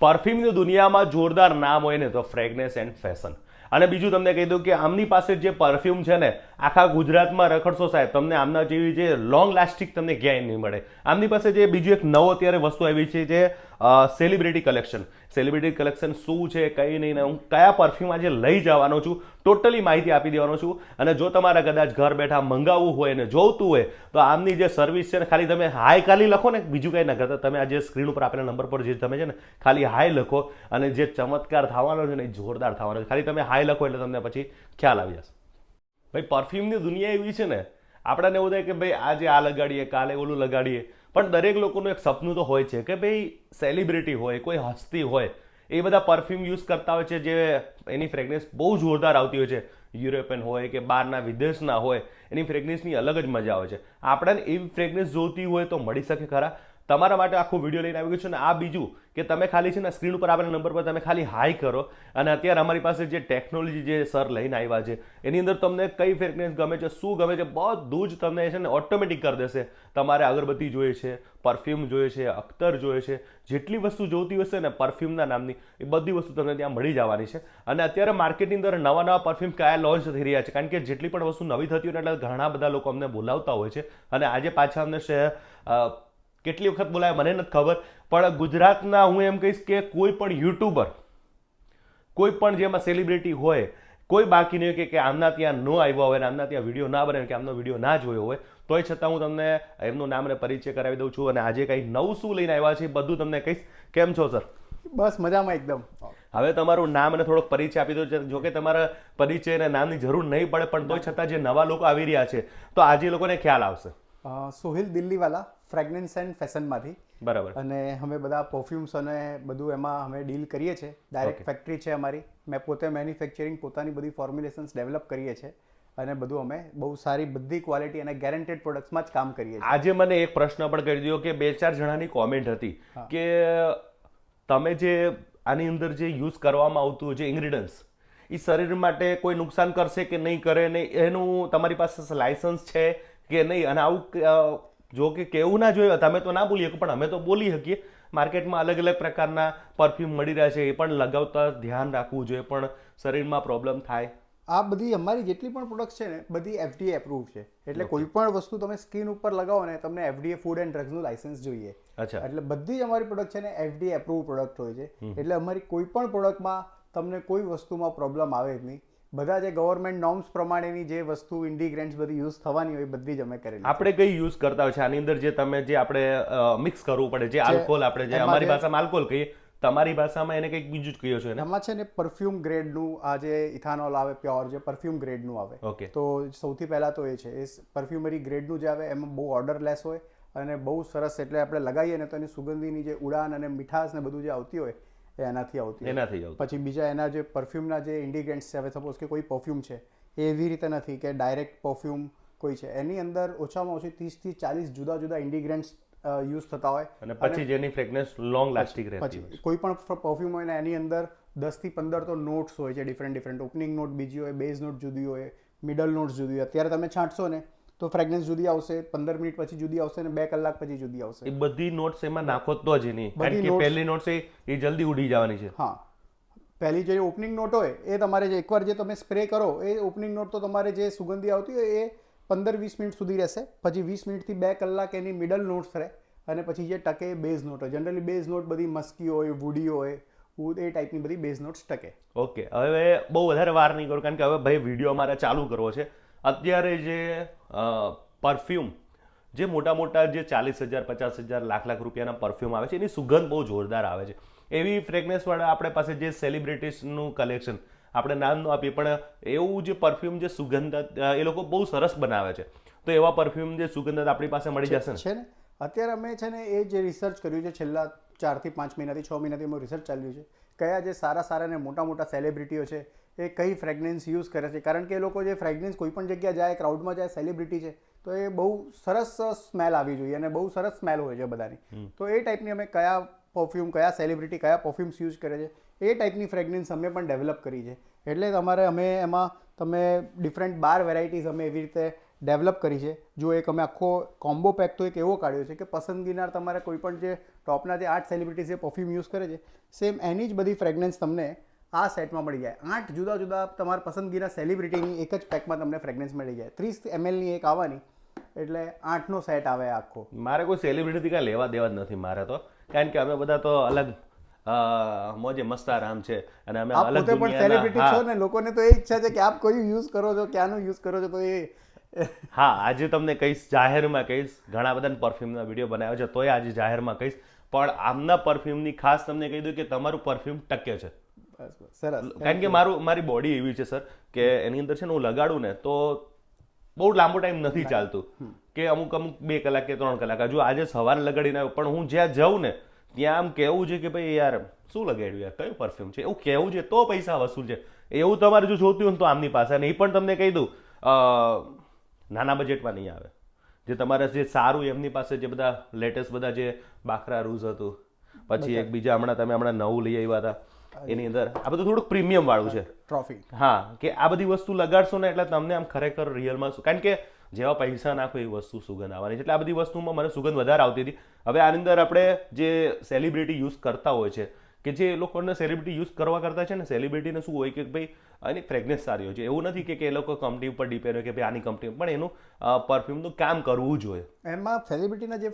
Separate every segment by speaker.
Speaker 1: પરફ્યુમની દુનિયામાં જોરદાર નામ હોય ને તો ફ્રેગનેસ એન્ડ ફેશન અને બીજું તમને કહી દઉં કે આમની પાસે જે પરફ્યુમ છે ને, આખા ગુજરાતમાં રખડશો સાહેબ, તમને આમના જેવી જે લોંગ લાસ્ટિક તમને ક્યાંય નહીં મળે. આમની પાસે જે બીજું એક નવો અત્યારે વસ્તુ આવી છે જે સેલિબ્રિટી કલેક્શન સેલિબ્રિટી કલેક્શન શું છે, કઈ નહીં હું કયા પરફ્યુમ આજે લઈ જવાનો છું ટોટલી માહિતી આપી દેવાનો છું. અને જો તમારે કદાચ ઘર બેઠા મંગાવવું હોય ને જોઈતું હોય, તો આમની જે સર્વિસ છે ને ખાલી તમે હાય ખાલી લખો ને, બીજું કંઈ ના કરતા. તમે આજે સ્ક્રીન ઉપર આપેલા નંબર પર જે તમે છે ને ખાલી હાય લખો અને જે ચમત્કાર થવાનો છે ને એ જોરદાર થવાનો છે. ખાલી તમે હાય લખો એટલે તમને પછી ખ્યાલ આવી જશે. ભાઈ પરફ્યુમની દુનિયા એવી છે ને, આપણાને એવું થાય કે ભાઈ, આજે આ લગાડીએ, કાલે ઓલું લગાડીએ. પણ દરેક લોકોનું એક સપનું તો હોય છે કે ભાઈ સેલિબ્રિટી હોય, કોઈ હસ્તી હોય, એ બધા પરફ્યુમ યુઝ કરતા હોય છે જે એની ફ્રેગનેન્સ બહુ જોરદાર આવતી હોય છે. યુરોપિયન હોય કે બહારના વિદેશના હોય, એની ફ્રેગનેન્સની અલગ જ મજા આવે છે. આપણને એવી ફ્રેગનેન્સ જોતી હોય તો મળી શકે ખરા. તમારા માટે આખો વીડિયો લઈને આવી ગયો છું અને આ બીજું કે તમે ખાલી છે ને સ્ક્રીન ઉપર આપેલા નંબર પર તમે ખાલી હાઈ કરો અને અત્યારે અમારી પાસે જે ટેકનોલોજી જે સર લઈને આવ્યા છે, એની અંદર તમને કઈ ફ્રેગ્રન્સ ગમે છે, શું ગમે છે, બધું જ તમને છે ને ઓટોમેટિક કરી દેશે. તમારે અગરબત્તી જોઈએ છે પરફ્યુમ જોઈએ છે, અખ્તર જોઈએ છે, જેટલી વસ્તુ જોતી હશે ને પરફ્યુમના નામની, એ બધી વસ્તુ તમને ત્યાં મળી જવાની છે. અને અત્યારે માર્કેટની અંદર નવા નવા પરફ્યુમ કયા લોન્ચ થઈ રહ્યા છે, કારણ કે જેટલી પણ વસ્તુ નવી થતી હોય એટલે ઘણા બધા લોકો અમને બોલાવતા હોય છે. અને આજે પાછા અમને કેટલી વખત બોલાય મને નથી ખબર પણ ગુજરાતના હું એમ કહીશ કે કોઈ પણ યુટ્યુબર કોઈ પણ જેમાં સેલિબ્રિટી હોય કોઈ બાકી નહીં કે કે આમના ત્યાં ન આવ્યો હોય આમના ત્યાં વીડિયો ના બને કે આમનો વીડિયો ના જોયો હોય તોય છતાં હું તમને એમનું નામ અને પરિચય કરાવી દઉં છું અને આજે કંઈ નવું શું લઈને આવ્યા છે બધું તમને કહીશ. કેમ છો સર?
Speaker 2: બસ મજામાં એકદમ.
Speaker 1: હવે તમારું નામ અને થોડોક પરિચય આપી દો જો કે તમારા પરિચય અને નામની જરૂર નહીં પડે પણ તોય છતાં જે નવા લોકો આવી રહ્યા છે તો આજે લોકોને ખ્યાલ આવશે.
Speaker 2: સોહિલ દિલ્હીવાલા. ફ્રેગ્રન્સ એન્ડ ફેશનમાંથી
Speaker 1: બરાબર.
Speaker 2: અને અમે બધા પરફ્યુમ્સ અને બધું એમાં અમે ડીલ કરીએ છીએ. ડાયરેક્ટ ફેક્ટરી છે અમારી. મેં પોતે મેન્યુફેક્ચરિંગ પોતાની બધી ફોર્મ્યુલેશન્સ ડેવલપ કરીએ છીએ. અને બધું અમે બહુ સારી બધી ક્વોલિટી અને ગેરંટેડ પ્રોડક્ટ્સમાં જ કામ કરીએ છીએ.
Speaker 1: આજે મને એક પ્રશ્ન પણ કરી દીધો કે બે ચાર જણાની કોમેન્ટ હતી કે તમે જે આની અંદર જે યુઝ કરવામાં આવતું જે ઇન્ગ્રીડિયન્ટ્સ એ શરીર માટે કોઈ નુકસાન કરશે કે નહીં કરે ને એનું તમારી પાસે લાયસન્સ છે કે નહીં? અને આવું જો કે કેવું ના જોઈએ તમે તો ના બોલી શકો પણ અમે તો બોલી શકીએ. માર્કેટમાં અલગ અલગ પ્રકારના પરફ્યુમ મળી રહ્યા છે એ પણ લગાવતા ધ્યાન રાખવું જોઈએ પણ શરીરમાં પ્રોબ્લેમ થાય.
Speaker 2: આ બધી અમારી જેટલી પણ પ્રોડક્ટ છે ને બધી એફડીએ એપ્રુવ છે. એટલે કોઈ પણ વસ્તુ તમે સ્કિન ઉપર લગાવો ને તમને એફડીએ ફૂડ એન્ડ ડ્રગ્સનું લાયસન્સ જોઈએ.
Speaker 1: અચ્છા.
Speaker 2: એટલે બધી જ અમારી પ્રોડક્ટ છે ને એફડી એપ્રુવ પ્રોડક્ટ હોય છે. એટલે અમારી કોઈ પણ પ્રોડક્ટમાં તમને કોઈ વસ્તુમાં પ્રોબ્લેમ આવે જ નહીં. બધા જે ગવર્મેન્ટ નોર્મ્સ પ્રમાણેની જે વસ્તુ ઇન્ડિગ્રેન્ટ્સ બધી યુઝ થવાની હોય બધી જ અમે કરી
Speaker 1: આપણે કઈ યુઝ કરતા હોય છે? આની અંદર જે તમે જે આપણે મિક્સ કરવું પડે જે આલ્કોહોલ આપણે જે અમારી ભાષામાં આલ્કોહોલ કહીએ તમારી ભાષામાં એને કંઈક બીજું જ કહ્યું છો
Speaker 2: એમાં છે ને પરફ્યુમ ગ્રેડનું આ જે ઇથાનોલ આવે પ્યોર જે પરફ્યુમ ગ્રેડનું આવે.
Speaker 1: ઓકે.
Speaker 2: તો સૌથી પહેલાં તો એ છે એ પરફ્યુમરી ગ્રેડનું જે આવે એમાં બહુ ઓર્ડરલેસ હોય અને બહુ સરસ એટલે આપણે લગાવીએ ને તો એની સુગંધીની જે ઉડાન અને મીઠાશ ને બધું જે આવતી હોય એનાથી આવતી
Speaker 1: એનાથી આવતી.
Speaker 2: પછી બીજા એના જે પરફ્યુમના જે ઇન્ડિગ્રેન્ટ્સ છે હવે સપોઝ કે કોઈ પરફ્યુમ છે એ એવી રીતે નથી કે ડાયરેક્ટ પરફ્યુમ કોઈ છે. એની અંદર ઓછામાં ઓછી ત્રીસથી ચાલીસ જુદા જુદા ઇન્ડિગ્રેન્ટ્સ યુઝ થતા હોય.
Speaker 1: અને પછી જેની ફ્રેગ્રન્સ લોંગ લાસ્ટિંગ રહેતી હોય.
Speaker 2: કોઈ પણ પરફ્યુમ હોય ને એની અંદર દસથી પંદર તો નોટ્સ હોય છે ડિફરન્ટ ડિફરન્ટ ઓપનિંગ નોટ બીજી હોય બેઝ નોટ જુદી હોય મિડલ નોટ્સ જુદી હોય. અત્યારે તમે છાંટશો ને તો ફ્રેગરન્સ જુદી આવશે પંદર મિનિટ પછી જુદી આવશે ને બે કલાક પછી જુદી આવશે.
Speaker 1: એ બધી નોટ્સ એમાં નાખો તો જ નહીં કારણ કે પહેલી નોટ્સ એ એ જલ્દી ઉડી જવાની છે.
Speaker 2: હા. પહેલી જે ઓપનિંગ નોટ હોય એ તમારે જે એકવાર જે તમે સ્પ્રે કરો એ ઓપનિંગ નોટ તો તમારે જે સુગંધી આવતી હોય એ પંદર વીસ મિનિટ સુધી રહેશે. પછી વીસ મિનિટથી બે કલાક એની મિડલ નોટ્સ રહે. અને પછી જે ટકે એ બેઝ નોટ હોય. જનરલી બેઝ નોટ બધી મસ્કી હોય વુડી હોય wood એ ટાઈપની બધી બેઝ નોટ્સ ટકે.
Speaker 1: ઓકે હવે બહુ વધારે વાર નહીં કરું કારણ કે હવે ભાઈ વીડિયો અમારે ચાલુ કરવો છે. અત્યારે જે પરફ્યુમ જે મોટા મોટા જે ચાલીસ હજાર પચાસ હજાર લાખ લાખ રૂપિયાના પરફ્યુમ આવે છે એની સુગંધ બહુ જોરદાર આવે છે. એવી ફ્રેગનેસવાળા આપણે પાસે જે સેલિબ્રિટીઝનું કલેક્શન આપણે નામ ન આપીએ પણ એવું જે પરફ્યુમ જે સુગંધ એ લોકો બહુ સરસ બનાવે છે. તો એવા પરફ્યુમ જે સુગંધ આપણી પાસે મળી જશે ને?
Speaker 2: છે ને? અત્યારે અમે છે ને એ જે રિસર્ચ કર્યું છે છેલ્લા ચારથી પાંચ મહિનાથી છ મહિનાથી અમે રિસર્ચ ચાલ્યું છે. કયા જે સારા સારા ને મોટા મોટા સેલિબ્રિટીઓ છે એ કઈ ફ્રેગનેન્સ યુઝ કરે છે? કારણ કે એ લોકો જે ફ્રેગનેન્સ કોઈ પણ જગ્યાએ જાય ક્રાઉડમાં જાય સેલિબ્રિટી છે તો એ બહુ સરસ સ્મેલ આવી જોઈએ અને બહુ સરસ સ્મેલ હોય છે બધાની. તો એ ટાઈપની અમે કયા પરફ્યુમ કયા સેલિબ્રિટી કયા પરફ્યુમ્સ યુઝ કરે છે એ ટાઈપની ફ્રેગનેન્સ અમે પણ ડેવલપ કરી છે. એટલે તમારે અમે એમાં તમે ડિફરન્ટ બાર વેરાયટીઝ અમે એવી રીતે ડેવલપ કરી છે. જો એક અમે આખો કોમ્બો પેક તો એક એવો કાઢ્યો છે કે પસંદગીનાર તમારે કોઈ પણ જે ટોપના જે આઠ સેલિબ્રિટીઝ જે પરફ્યુમ યુઝ કરે છે સેમ એની જ બધી ફ્રેગનેન્સ તમને આ સેટમાં મળી જાય. આઠ જુદા જુદા તમારા પસંદગીના સેલિબ્રિટીની એક જ પેકમાં તમને ફ્રેગરન્સ મળી જાય. ત્રીસ એમએલની એક આવવાની એટલે આઠનો સેટ આવે આખો.
Speaker 1: મારે કોઈ સેલિબ્રિટી કાંઈ લેવા દેવા જ નથી મારે તો. કારણ કે અમે બધા તો અલગ અ, મોજે મસ્તારામ છે અને અમે અલગ
Speaker 2: પોતે પણ સેલિબ્રિટી છો ને લોકોને તો એ ઈચ્છા છે કે આપ કયું યુઝ કરો છો ક્યાંનું યુઝ કરો છો તો એ
Speaker 1: હા આજે તમને કહીશ જાહેરમાં કહીશ ઘણા બધા પરફ્યુમના વીડિયો બનાવ્યો છે તોય આજે જાહેરમાં કહીશ. પણ આમના પરફ્યુમની ખાસ તમને કહી દઉં કે તમારું પરફ્યુમ ટકે છે.
Speaker 2: બસ બસ. સરસ.
Speaker 1: કારણ કે મારું મારી બોડી એવી છે સર કે એની અંદર છે ને હું લગાડું ને તો બહુ લાંબો ટાઈમ નથી ચાલતું. કે અમુક અમુક બે કલાક કે ત્રણ કલાક. હજુ આજે સવારે લગાડીને આવ્યો પણ હું જ્યાં જાઉં ને ત્યાં આમ કહેવું છે કે ભાઈ યાર શું લગાડ્યું યાર? કયું પરફ્યુમ છે? એવું કહેવું છે તો પૈસા વસૂલ છે. એવું તમારે જો જોતું હોય ને તો આમની પાસે. અને એ પણ તમને કહી દઉં નાના બજેટમાં નહીં આવે. જે તમારે જે સારું એમની પાસે જે બધા લેટેસ્ટ બધા જે બાખરા રૂઝ હતું. પછી એક બીજા હમણાં તમે હમણાં નવું લઈ આવ્યા હતા. એની અંદર. આ બધું થોડુંક પ્રીમિયમ વાળું છે.
Speaker 2: ટ્રોફી
Speaker 1: હા કે આ બધી વસ્તુ લગાડશો ને એટલે તમને આમ ખરેખર રિયલમાં શું કારણ કે જેવા પૈસા નાખો એ વસ્તુ સુગંધ આવવાની છે. એટલે આ બધી વસ્તુમાં મને સુગંધ વધારે આવતી હતી. હવે આની અંદર આપણે જે સેલિબ્રિટી યુઝ કરતા હોય છે કે જે લોકોને સેલિબ્રિટી યુઝ કરવા કરતા છે ને સેલિબ્રિટીને શું હોય કે ભાઈ એની ફ્રેગનેસ સારી હોય છે. એવું નથી કે કે એ લોકો કંપની ઉપર ડિપેન્ડ હોય કે ભાઈ આની કંપની પણ એનું પરફ્યુમનું કામ કરવું જોઈએ
Speaker 2: એમાં સેલિબ્રિટીના જે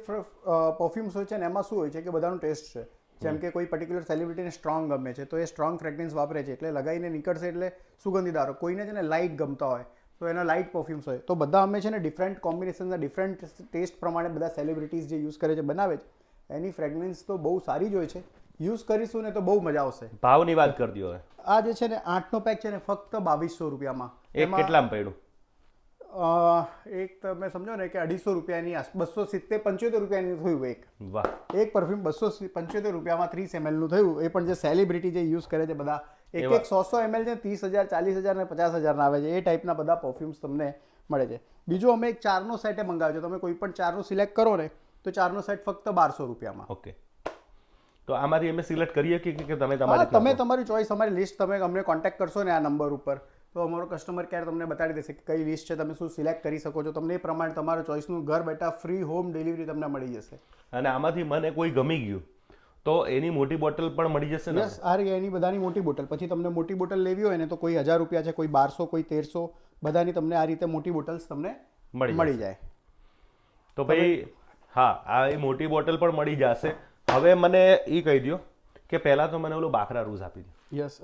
Speaker 2: પરફ્યુમ્સ હોય છે ને એમાં શું હોય છે કે બધાનો ટેસ્ટ છે. જેમ કે કોઈ પર્ટિક્યુલર સેલિબ્રિટીને સ્ટ્રોંગ ગમે છે તો એ સ્ટ્રોંગ ફ્રેગરન્સ વાપરે છે. એટલે લગાવીને નીકળશે એટલે સુગંધીદાર. કોઈને છે ને લાઇટ ગમતા હોય તો એના લાઇટ પરફ્યુમ્સ હોય. તો બધા અમે છે ને ડિફરન્ટ કોમ્બિનેશનના ડિફરન્ટ ટેસ્ટ પ્રમાણે બધા સેલિબ્રિટીઝ જે યુઝ કરે છે બનાવે છે. એની ફ્રેગરન્સ તો બહુ સારી જ હોય છે. યુઝ કરીશું ને તો બહુ મજા આવશે.
Speaker 1: ભાવની વાત કરી દો હવે.
Speaker 2: આ જે છે ને આઠનો પેક છે ને ફક્ત બાવીસો રૂપિયામાં.
Speaker 1: એક કેટલામાં પડ્યું?
Speaker 2: એક તમે સમજો ને કે અઢીસો રૂપિયાની આસ બસો સિત્તેર પંચોતેર રૂપિયાની થયું એક.
Speaker 1: વાહ.
Speaker 2: એક પરફ્યુમ બસો પંચોતેર રૂપિયામાં ત્રીસ એમએલનું થયું. એ પણ જે સેલિબ્રિટી જે યુઝ કરે છે બધા એક. એક સો સો એમએલ છે ત્રીસ હજાર ચાલીસ હજાર ને પચાસ હજારના આવે છે. એ ટાઈપના બધા પરફ્યુમ્સ તમને મળે છે. બીજું અમે એક ચારનો સેટ મંગાવ્યો છે. તમે કોઈ પણ ચારનો સિલેક્ટ કરો ને તો ચારનો સેટ ફક્ત બારસો રૂપિયામાં.
Speaker 1: ઓકે. તો અમારી અમે સિલેક્ટ કરીએ કે કે તમે તમારી
Speaker 2: તમે તમારી ચોઈસ અમારી લિસ્ટ તમે અમને કોન્ટેક્ટ કરશો ને આ નંબર ઉપર. તો અમારો કસ્ટમર કેર તમને બતાડી દેશે કે કઈ લિસ્ટ છે તમે શું સિલેક્ટ કરી શકો છો. તમને એ પ્રમાણે તમારા ચોઈસનું ઘર બેઠા ફ્રી હોમ ડિલિવરી તમને મળી જશે.
Speaker 1: અને આમાંથી મને કોઈ ગમી ગયું તો એની મોટી બોટલ પણ મળી જશે ને?
Speaker 2: આ રહી એની બધાની મોટી બોટલ પછી તમને મોટી બોટલ લેવી હોય ને તો કોઈ હજાર રૂપિયા છે કોઈ બારસો કોઈ તેરસો બધાની તમને આ રીતે મોટી બોટલ્સ તમને
Speaker 1: મળી
Speaker 2: મળી જાય.
Speaker 1: તો ભાઈ હા આ એ મોટી બોટલ પણ મળી જશે. હવે મને એ કહી દો કે પહેલાં તો મને ઓલું બાખરા રૂઝ આપી દો
Speaker 2: યસ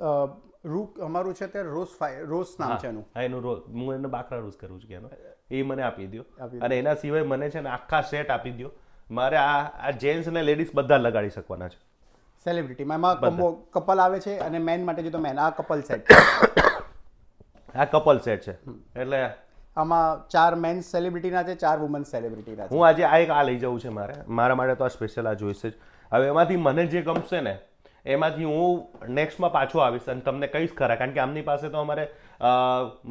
Speaker 2: રૂ અમારું છે તે રોઝ ફાઈ રોઝ નામ છે એનું.
Speaker 1: હા એનું રોસ હું એને બાકરા રોસ કરું છું કે એનો એ મને આપી દો અને એના સિવાય મને છે ને આખા સેટ આપી દો મારે આ આ જેન્ટ્સ અને લેડીઝ બધા લગાડી શકવાના છે.
Speaker 2: સેલિબ્રિટીમાં એમાં કપલ આવે છે અને મેન માટે જો તો મેન આ કપલ સેટ
Speaker 1: આ કપલ સેટ છે. એટલે
Speaker 2: આમાં ચાર મેન સેલિબ્રિટીના છે ચાર વુમન સેલિબ્રિટીના છે.
Speaker 1: હું આજે આ એક આ લઈ જવું છે મારે. મારા માટે તો આ સ્પેશિયલ આ જોઈશે જ. હવે એમાંથી મને જે ગમશે ને એમાંથી હું નેક્સ્ટમાં પાછો આવીશ અને તમને કહીશ ખરા. કારણ કે આમની પાસે તો અમારે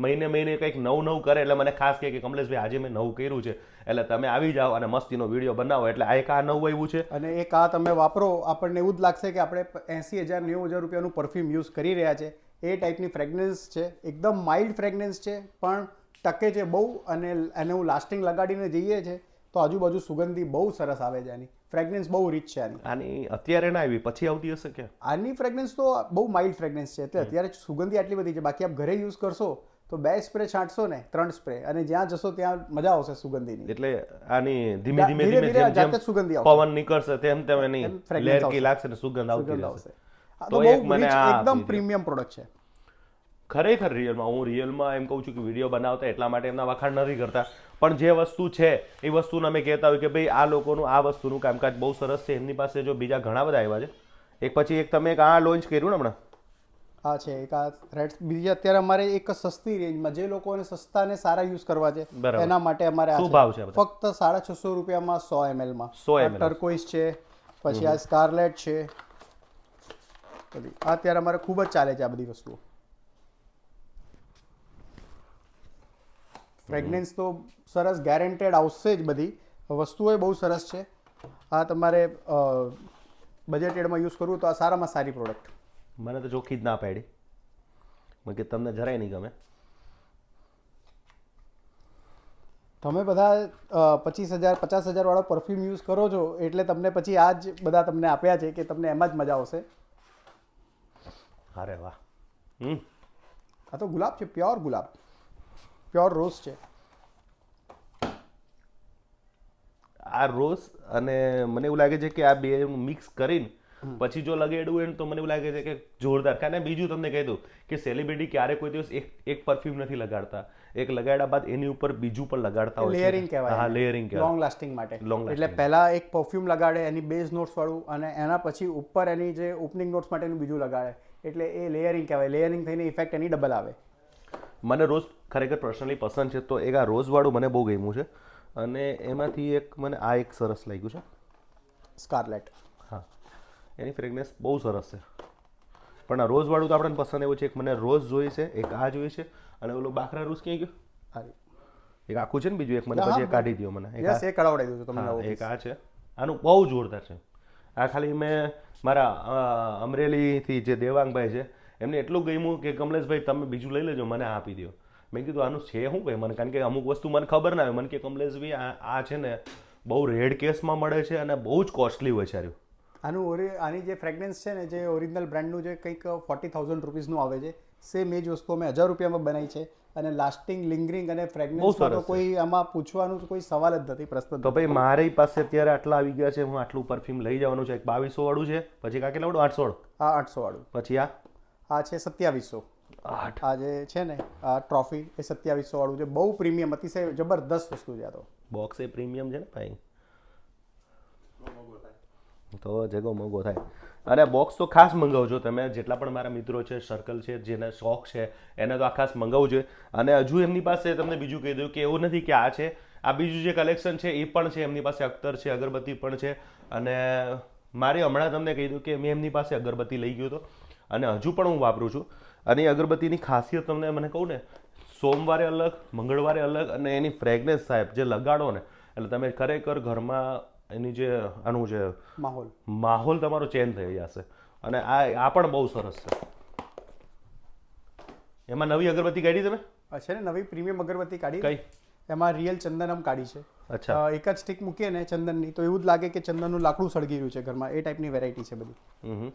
Speaker 1: મહિને મહિને કંઈક નવું નવું કરે એટલે મને ખાસ કહે કે કમલેશભાઈ, આજે મેં નવું કર્યું છે. એટલે તમે આવી જાઓ અને મસ્તીનો વીડિયો બનાવો. એટલે આ એક આ નવું આવ્યું છે.
Speaker 2: અને એક આ તમે વાપરો, આપણને એવું જ લાગશે કે આપણે એંસી હજાર, નેવું હજાર રૂપિયાનું પરફ્યુમ યુઝ કરી રહ્યા છે. એ ટાઈપની ફ્રેગ્રન્સ છે. એકદમ માઇલ્ડ ફ્રેગ્રન્સ છે, પણ ટકે છે બહુ અને એને હું લાસ્ટિંગ લગાડીને જઈએ છે, તો આજુબાજુ સુગંધી બહુ સરસ આવે છે આની. ફ્રેગ્રન્સ બહુ રીચ છે આની.
Speaker 1: આની અત્યારે ના આવી પછી આવતી હશે કે
Speaker 2: આની ફ્રેગ્રન્સ તો બહુ માઇલ્ડ ફ્રેગ્રન્સ છે એટલે અત્યારે સુગંધી આટલી બધી છે બાકી આપ ઘરે યુઝ કરશો તો બે સ્પ્રે છાંટશો ને ત્રણ સ્પ્રે અને જ્યાં જશો ત્યાં મજા આવશે સુગંધીની.
Speaker 1: એટલે આની ધીમે ધીમે ધીમે જેમ
Speaker 2: જાતે સુગંધી આવશે.
Speaker 1: પવન નીકળશે તેમ તેમ એની
Speaker 2: એમ કી
Speaker 1: લાગશે ને સુગંધ આવતી રહેશે. તો એક મને
Speaker 2: એકદમ પ્રીમિયમ પ્રોડક્ટ છે.
Speaker 1: ખરેખર રિયલમાં હું રિયલમાં એમ કહું છું કે વીડિયો બનાવતા એટલા માટે એમના વખાણ નથી કરતા. પણ જે વસ્તુ છે એ વસ્તુને અમે કહેતા હોય કે ભાઈ આ લોકોનું આ વસ્તુનું કામકાજ બહુ સરસ છે. એમની પાસે જો બીજા ઘણા બધા આવ્યા છે. એક પછી એક તમે એક આ લોન્ચ કર્યું ને હમણાં?
Speaker 2: આ છે એક આ રેડ બીજી અત્યારે અમારે એક સસ્તી રેન્જમાં જે લોકોને સસ્તા ને સારા યુઝ કરવા છે એના માટે અમારે
Speaker 1: શું
Speaker 2: છે.
Speaker 1: ભાવ છે
Speaker 2: ફક્ત સાડા છસો રૂપિયામાં સો એમએલમાં.
Speaker 1: 100 ml.
Speaker 2: ટર્કોઇસ છે પછી આ સ્કારલેટ છે. આ અત્યારે અમારે ખૂબ જ ચાલે છે આ બધી વસ્તુઓ. ફ્રેગ્રન્સ તો સરસ ગેરંટેડ આવશે જ બધી. વસ્તુઓ બહુ સરસ છે. આ તમારે બજેટેડમાં યુઝ કરવું તો આ સારામાં સારી પ્રોડક્ટ
Speaker 1: મને તો ચોખ્ખી જ ના પાડી. મેં કે તમને જરાય નહીં ગમે.
Speaker 2: તમે બધા પચીસ હજાર પચાસ હજાર વાળો પરફ્યુમ યુઝ કરો છો એટલે તમને પછી આ જ બધા તમને આપ્યા છે કે તમને એમાં જ મજા આવશે.
Speaker 1: અરે વાહ. હમ.
Speaker 2: આ તો ગુલાબ છે પ્યોર ગુલાબ. પ્યોર રોઝ છે.
Speaker 1: આ રોઝ અને મને એવું લાગે છે કે આ બે મિક્સ કરીને પછી જો લગાડવું હોય ને તો મને એવું લાગે છે કે જોરદાર. કારણ બીજું તમને કહી દઉં કે સેલિબ્રિટી ક્યારે કોઈ દિવસ એક એક પરફ્યુમ નથી લગાડતા. એક લગાડ્યા બાદ એની ઉપર બીજું પણ લગાડતા હોય
Speaker 2: લેયરિંગ કહેવાય.
Speaker 1: હા લેયરિંગ કહેવાય.
Speaker 2: લોંગ લાસ્ટિંગ માટે.
Speaker 1: લોંગ
Speaker 2: એટલે પહેલા એક પરફ્યુમ લગાડે એની બેઝ નોટ્સ વાળું અને એના પછી ઉપર એની જે ઓપનિંગ નોટ્સ માટેનું બીજું લગાડે. એટલે એ લેયરિંગ કહેવાય. લેયરિંગ થઈને ઇફેક્ટ એની ડબલ આવે.
Speaker 1: મને રોઝ ખરેખર પર્સનલી પસંદ છે તો એક આ રોઝવાળું મને બહુ ગમ્યું છે. અને એમાંથી એક મને આ એક સરસ લાગ્યું છે.
Speaker 2: સ્કારલેટ
Speaker 1: હા. એની ફ્રેગનેસ બહુ સરસ છે. પણ આ રોઝવાળું તો આપણને પસંદ એવું છે એક મને રોઝ જોઈએ છે એક આ જોઈએ છે અને ઓલો બાખરા રોઝ ક્યાં ગયું? એક આખું છે ને બીજું એક મને પછી એક કાઢી દો મને. એક
Speaker 2: યસ એ કઢાવડાવી દઉં તમને
Speaker 1: એક આ છે. આનું બહુ જોરદાર છે. આ ખાલી મેં મારા અમરેલીથી જે દેવાંગભાઈ છે એમને એટલું ગમ્યું કે કમલેશભાઈ તમે બીજું લઈ લેજો મને આપી દો મેં કીધું આનું છે શું ભાઈ મને કારણ કે અમુક વસ્તુ મને ખબર ના હોય. મને કે કમલેશભાઈ આ આ છે ને બહુ રેડ કેસમાં મળે છે અને બહુ જ કોસ્ટલી હોય છે
Speaker 2: આનું ઓરી આની જે ફ્રેગરન્સ છે ને જે ઓરિજિનલ બ્રાન્ડનું જે કંઈક ફોર્ટી થાઉઝન્ડ રૂપીસનું આવે છે સેમ એ જ વસ્તુ અમે હજાર રૂપિયામાં બનાવી છે અને લાસ્ટિંગ લિંગરિંગ અને ફ્રેગરન્સ તો કોઈ આમાં પૂછવાનું કોઈ સવાલ જ નથી પ્રશ્ન
Speaker 1: તો ભાઈ મારી પાસે અત્યારે આટલા આવી ગયા છે હું આટલું પરફ્યુમ લઈ જવાનું છે. એક બાવીસો વાળું છે પછી કા કેટલા વાળું? આઠસો વાળું?
Speaker 2: હા આઠસો વાળું.
Speaker 1: પછી આ?
Speaker 2: આ છે સત્યાવીસો.
Speaker 1: આઠ.
Speaker 2: આ જે છે ને આ ટ્રોફી એ સત્યાવીસો વાળું છે. બહુ પ્રીમિયમ અતિશય જબરદસ્ત વસ્તુ છે આ તો.
Speaker 1: બોક્સ એ પ્રીમિયમ છે ને ભાઈ? તો જગો મોંઘો થાય. અને બોક્સ તો ખાસ મંગાવજો તમે. જેટલા પણ મારા મિત્રો છે સર્કલ છે જેને શોખ છે એને તો આ ખાસ મંગાવવું જોઈએ અને હજુ એમની પાસે તમને બીજું કહી દઉં કે એવું નથી કે આ છે. આ બીજું જે કલેક્શન છે એ પણ છે એમની પાસે અખ્તર છે અગરબત્તી પણ છે. અને મારે હમણાં તમને કહી દઉં કે મેં એમની પાસે અગરબત્તી લઈ ગયો હતો. અને હજુ પણ હું વાપરું છું. અને એ અગરબત્તીની ખાસિયત તમને મને કહું ને સોમવારે અલગ મંગળવારે અલગ અને એની ફ્રેગનેસ સાહેબ જે લગાડો ને એટલે તમે ખરેખર ઘરમાં એની જે આનું જે
Speaker 2: માહોલ.
Speaker 1: માહોલ તમારો ચેન્જ થઈ જશે. અને આ આ પણ બહુ સરસ છે. એમાં નવી અગરબત્તી કાઢી તમે?
Speaker 2: છે ને નવી પ્રીમિયમ અગરબત્તી કાઢી.
Speaker 1: કઈ?
Speaker 2: એમાં રિયલ ચંદનમ કાઢી છે.
Speaker 1: અચ્છા.
Speaker 2: એક જ સ્ટીક મૂકીએ ને ચંદનની તો એવું જ લાગે કે ચંદનનું લાકડું સળગી રહ્યું છે ઘરમાં. એ ટાઈપની વેરાયટી છે બધી.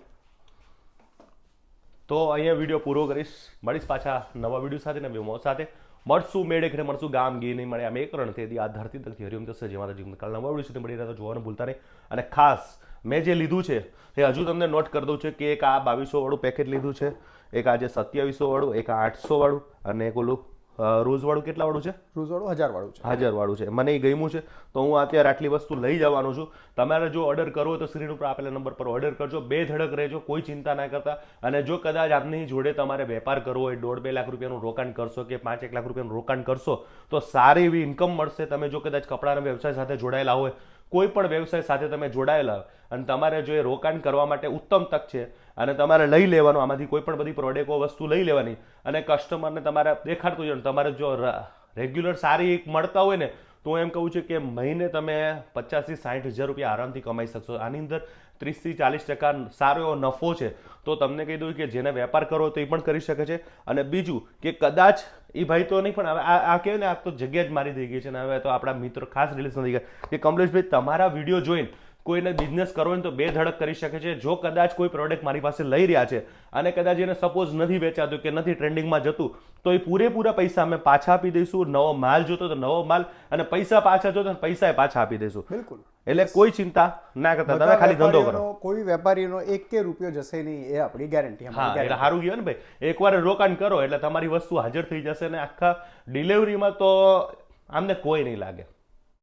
Speaker 1: તો અહીંયા વીડિયો પૂરો કરીશ. મળીશ પાછા નવા વીડિયો સાથે નવી મોજ સાથે. મળશું, મેળે ઘરે મળશું. ગામ ગી નહીં મળે આમ એક રણ તેથી આ ધરતી તકથી હરિયમ થશે જે મારા જીવન કાલ નવા વીડિયો સુધી મળી રહ્યા તો જોવાનું ભૂલતા નહીં. અને ખાસ, મેં જે લીધું છે, એ હજુ તમને નોટ કરી દઉં છું કે એક આ બાવીસો વાળું પેકેટ લીધું છે. એક આજે સત્યાવીસો વાળું, એક આઠસો વાળું અને એક ઓલું રોઝ વાળું કેટલા વાળું છે?
Speaker 2: રૂઝવાળું હજાર વાળું છે.
Speaker 1: હજાર વાળું છે. મને એ ગમ્યું છે. તો હું અત્યારે આટલી વસ્તુ લઈ જવાનું છું. તમારે જો ઓર્ડર કરવો તો સ્ક્રીન ઉપર આપેલા નંબર પર ઓર્ડર કરજો. બે ધડક રહેજો. કોઈ ચિંતા ના કરતા. અને જો કદાચ આપની જોડે તમારે વેપાર કરવો હોય દોઢ બે લાખ રૂપિયાનું રોકાણ કરશો કે પાંચ એક લાખ રૂપિયાનું રોકાણ કરશો તો સારી એવી ઇન્કમ મળશે. તમે જો કદાચ કપડાના વ્યવસાય સાથે જોડાયેલા હોય કોઈ પણ વ્યવસાય સાથે તમે જોડાયેલા હોય અને તમારે જો એ રોકાણ કરવા માટે ઉત્તમ તક છે અને તમારે લઈ લેવાનું, આમાંથી કોઈ પણ બધી પ્રોડક્ટો વસ્તુ લઈ લેવાની. અને કસ્ટમરને તમારે દેખાડતું જવાનું તમારે જો રેગ્યુલર સારી એક મળતા હોય ને, તો એમ કહું છું કે મહિને તમે પચાસથી સાઠ હજાર રૂપિયા આરામથી કમાઈ શકશો. આની અંદર ત્રીસથી ચાલીસ ટકા સારો એવો નફો છે. તો તમને કહી દઉં કે જેને વેપાર કરવો તો એ પણ કરી શકે છે. અને બીજું કે કદાચ એ ભાઈ તો નહીં, પણ હવે આ આ કહેવાય ને, આ તો જગ્યા જ મારી થઈ ગઈ છે. ને હવે તો આપણા મિત્રો ખાસ રિલેશન થઈ ગયા કે કમલેશભાઈ, તમારા વીડિયો જોઈને કોઈને બિઝનેસ કરવો હોય તો બે ધડક કરી શકે છે. જો કદાચ કોઈ પ્રોડક્ટ મારી પાસે લઈ રહ્યા છે અને કદાચ એને સપોઝ નથી વેચાતું કે નથી ટ્રેન્ડિંગમાં જતું તો એ પૂરેપૂરા પૈસા અમે પાછા આપી દઈશું. નવો માલ જોતો તો નવો માલ અને પૈસા પાછા જોતો પૈસા પાછા આપી દઈશું.
Speaker 2: બિલકુલ.
Speaker 1: એટલે કોઈ ચિંતા ના કરતા. તમે ખાલી ધંધો કરો.
Speaker 2: કોઈ વેપારીનો એક કે રૂપિયો જશે નહીં એ આપણી ગેરંટી
Speaker 1: હા એટલે સારું ગયું ને ભાઈ. એકવાર રોકાણ કરો એટલે તમારી વસ્તુ હાજર થઈ જશે ને આખા ડિલિવરીમાં તો આમને કોઈ નહીં લાગે.